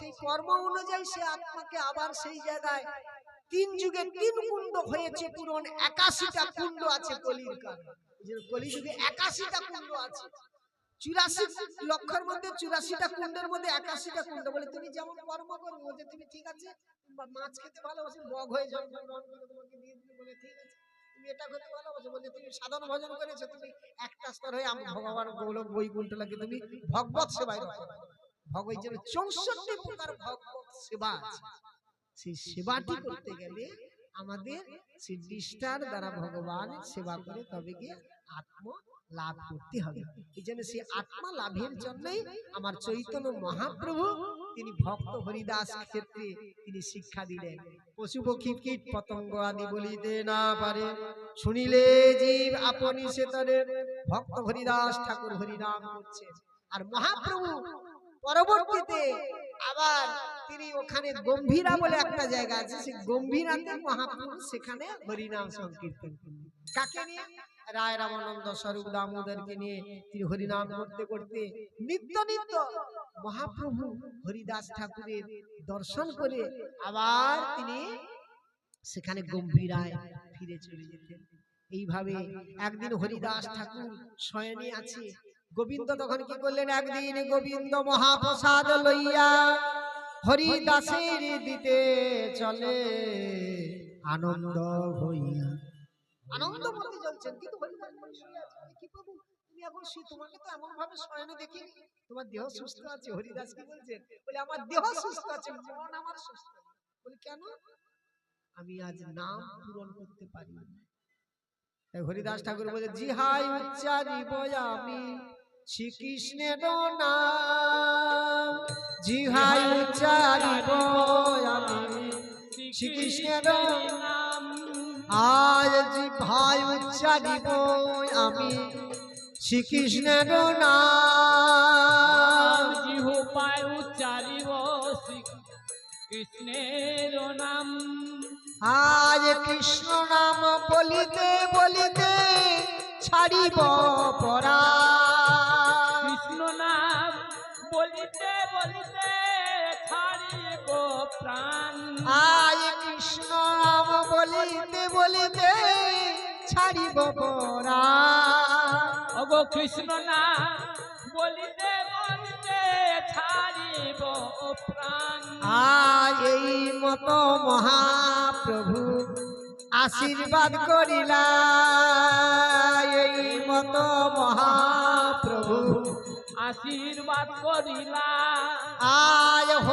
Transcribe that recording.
সেই কর্ম অনুযায়ী সে আত্মাকে আবার সেই জায়গায় তিন যুগে তিন কুণ্ড হয়েছে, পূরণ একাশিটা কুণ্ড আছে কলির কলিযুগে একাশিটা কুণ্ড আছে। চুরাশি লক্ষের মধ্যে, চুরাশিটা কুণ্ডের মধ্যে একাশিটা কুণ্ড। বলে, তুমি যেমন কর্ম করো বলছে তুমি ঠিক আছে মাছ খেতে ভালোবাসো, বগ হয়ে তোমাকে দিয়ে বলে, ঠিক আছে, তুমি এটা তুমি সাধন ভজন করেছ, তুমি একটা স্তর হয়ে আমি, ভগবান গৌরব বৈকুণ্ঠ লাগে, তুমি ভগবত সেবায় চৌষট্টি প্রকার ভগবত সেবা আছে। সেই সেবাটি করতে গেলে আমাদের সেই নিষ্ঠার দ্বারা ভগবান সেবা করে, তবে গিয়ে আত্ম লাভ করতে হবে। এই জন্য সেই আত্মা লাভের জন্যই আমার চৈতন্য মহাপ্রভু তিনি ভক্ত হরিদাস ক্ষেত্রে তিনি শিক্ষা দিলেন। পশু পক্ষী কীট পতঙ্গ আদি বলিতে না পারে। শুনিলে জীব আপনি সেতরে ভক্ত হরিদাস ঠাকুর হরিনাম করছেন। আর মহাপ্রভু পরবর্তীতে আবার তিনি ওখানে গম্ভীরা বলে একটা জায়গা আছে, সেই গম্ভীরাতে মহাপ্রভু সেখানে হরিনাম সংকীর্তন কাকে নিয়ে? রায় রামানন্দ স্বরূপ দামোদরকে নিয়ে তিনি হরিনাম করতে করতে নিত্য নিত্য মহাপ্রভু হরিদাস ঠাকুরের দর্শন করে আবার তিনি সেখানে গম্ভীরায় ফিরে চলে যেতেন। এইভাবে একদিন হরিদাস ঠাকুর শয়নে আছে গোবিন্দ তখন কি করলেন? একদিন গোবিন্দ মহাপ্রসাদ লইয়া হরিদাসের দিতে চলে। আনন্দ হইয়া। আনন্দ করতে চলছেন, কিন্তু কি প্রভু, তুমি এখন তোমাকে তো এমন ভাবে শয়নে দেখি তোমার দেহ সুস্থ আছে, হরিদাস কি বলছেন? বলে, আমার দেহ সুস্থ আছে, মন আমার সুস্থ। বলে, কেন? আমি আজ নাম পূরণ করতে পারি হরিদাস ঠাকুর বলে, জিহাই উচ্চারিব আমি। শ্রীকৃষ্ণের নাম। জিহাই উচ্চারিব আমি শ্রীকৃষ্ণের নাম। আজ জিহাই উচ্চারিব আমি শ্রীকৃষ্ণের নাম। জিহ পায় উচ্চারিব কৃষ্ণের নাম। আজ কৃষ্ণ নাম বলিতে বলিতে ছাড়িব পরা বলিতে বলিতে ছাড়িব প্রাণ। আজ কৃষ্ণ নাম বলিতে বলিতে ছাড়িব পরা। অগ কৃষ্ণ নাম বলিতে বলিতে ছাড়িব প্রাণ। আজ এই মত মহাপ্রভু আশীর্বাদ করিলা। এই মত মহাপ্রভু আশীর্বাদ করিলা আজ